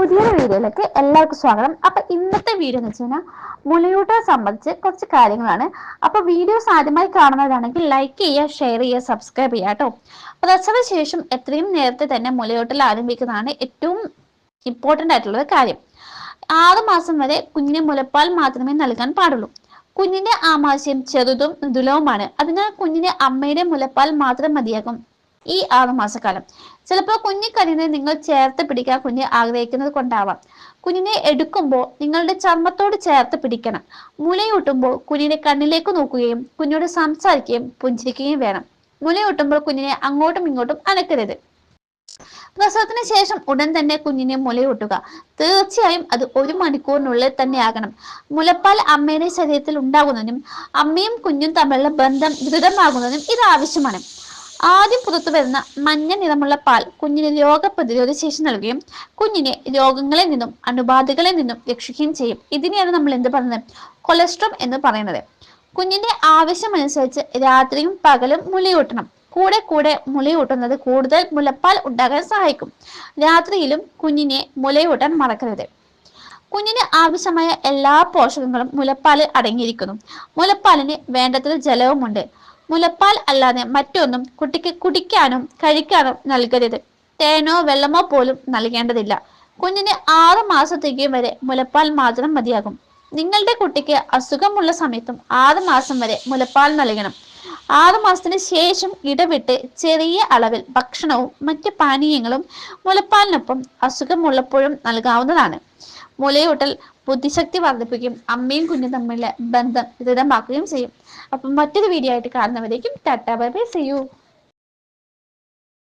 പുതിയൊരു വീഡിയോയിലേക്ക് എല്ലാവർക്കും സ്വാഗതം. അപ്പൊ ഇന്നത്തെ വീഡിയോ എന്ന് വെച്ച് കഴിഞ്ഞാൽ മുലയൂട്ടനെ സംബന്ധിച്ച് കുറച്ച് കാര്യങ്ങളാണ്. അപ്പൊ വീഡിയോസ് ആദ്യമായി കാണുന്നവരാണെങ്കിൽ ലൈക്ക് ചെയ്യുക ഷെയർ ചെയ്യുക സബ്സ്ക്രൈബ് ചെയ്യുക കേട്ടോ. പ്രസവ ശേഷം എത്രയും നേരത്തെ തന്നെ മുലയൂട്ടൽ ആരംഭിക്കുന്നതാണ് ഏറ്റവും ഇമ്പോർട്ടന്റ് ആയിട്ടുള്ള കാര്യം. ആറു മാസം വരെ കുഞ്ഞിന് മുലപ്പാൽ മാത്രമേ നൽകാൻ പാടുള്ളൂ. കുഞ്ഞിന്റെ ആമാശയം ചെറുതും മൃദുലവുമാണ് അതിനാൽ കുഞ്ഞിന് അമ്മയുടെ മുലപ്പാൽ മാത്രം മതിയാകും. ഈ ആറു മാസക്കാലം. ചിലപ്പോൾ കുഞ്ഞി കരയുന്നത് നിങ്ങൾ ചേർത്ത് പിടിക്കാൻ കുഞ്ഞ് ആഗ്രഹിക്കുന്നത് കൊണ്ടാവാം. കുഞ്ഞിനെ എടുക്കുമ്പോൾ നിങ്ങളുടെ ചർമ്മത്തോട് ചേർത്ത് പിടിക്കണം. മുലയൂട്ടുമ്പോൾ കുഞ്ഞിനെ കണ്ണിലേക്ക് നോക്കുകയും കുഞ്ഞോട് സംസാരിക്കുകയും പുഞ്ചിരിക്കുകയും വേണം. മുലയൂട്ടുമ്പോൾ കുഞ്ഞിനെ അങ്ങോട്ടും ഇങ്ങോട്ടും അനക്കരുത്. പ്രസവത്തിന് ശേഷം ഉടൻ തന്നെ കുഞ്ഞിനെ മുലയൂട്ടുക. തീർച്ചയായും അത് ഒരു മണിക്കൂറിനുള്ളിൽ തന്നെ ആകണം. മുലപ്പാൽ അമ്മയുടെ ശരീരത്തിൽ ഉണ്ടാകുന്നതിനും അമ്മയും കുഞ്ഞും തമ്മിലുള്ള ബന്ധം ദൃഢമാകുന്നതിനും ഇത് ആവശ്യമാണ്. ആദ്യം പുറത്തു വരുന്ന മഞ്ഞ നിറമുള്ള പാൽ കുഞ്ഞിന് രോഗപ്രതിരോധ ശേഷി നൽകുകയും കുഞ്ഞിനെ രോഗങ്ങളിൽ നിന്നും അണുബാധകളിൽ നിന്നും രക്ഷിക്കുകയും ചെയ്യും. ഇതിനെയാണ് നമ്മൾ എന്ത് പറയുന്നത്? കൊളസ്ട്രോൾ എന്ന് പറയുന്നത്. കുഞ്ഞിന്റെ ആവശ്യമനുസരിച്ച് രാത്രിയും പകലും മുലയൂട്ടണം കൂടെ കൂടെ മുലയൂട്ടുന്നത് കൂടുതൽ മുലപ്പാൽ ഉണ്ടാകാൻ സഹായിക്കും. രാത്രിയിലും കുഞ്ഞിനെ മുലയൂട്ടാൻ മറക്കരുത്. കുഞ്ഞിന് ആവശ്യമായ എല്ലാ പോഷകങ്ങളും മുലപ്പാലിൽ അടങ്ങിയിരിക്കുന്നു. മുലപ്പാലിന് വേണ്ടത്ര ജലവുമുണ്ട്. മുലപ്പാൽ അല്ലാതെ മറ്റൊന്നും കുട്ടിക്ക് കുടിക്കാനും കഴിക്കാനും നൽകരുത്. തേനോ വെള്ളമോ പോലും നൽകേണ്ടതില്ല. കുഞ്ഞിന് ആറ് മാസത്തേക്ക് വരെ മുലപ്പാൽ മാത്രം മതിയാകും. നിങ്ങളുടെ കുട്ടിക്ക് അസുഖമുള്ള സമയത്തും ആറ് മാസം വരെ മുലപ്പാൽ നൽകണം. ആറ് മാസത്തിന് ശേഷം ഇടവിട്ട് ചെറിയ അളവിൽ ഭക്ഷണവും മറ്റ് പാനീയങ്ങളും മുലപ്പാലിനൊപ്പം അസുഖമുള്ളപ്പോഴും നൽകാവുന്നതാണ്. മുലയൂട്ടൽ ബുദ്ധിശക്തി വർദ്ധിപ്പിക്കുകയും അമ്മയും കുഞ്ഞും തമ്മിലെ ബന്ധം ദൃഢമാക്കുകയും ചെയ്യും. അപ്പം മറ്റൊരു വീഡിയോ ആയിട്ട് കാണുന്നവരേക്കും tata bye bye see you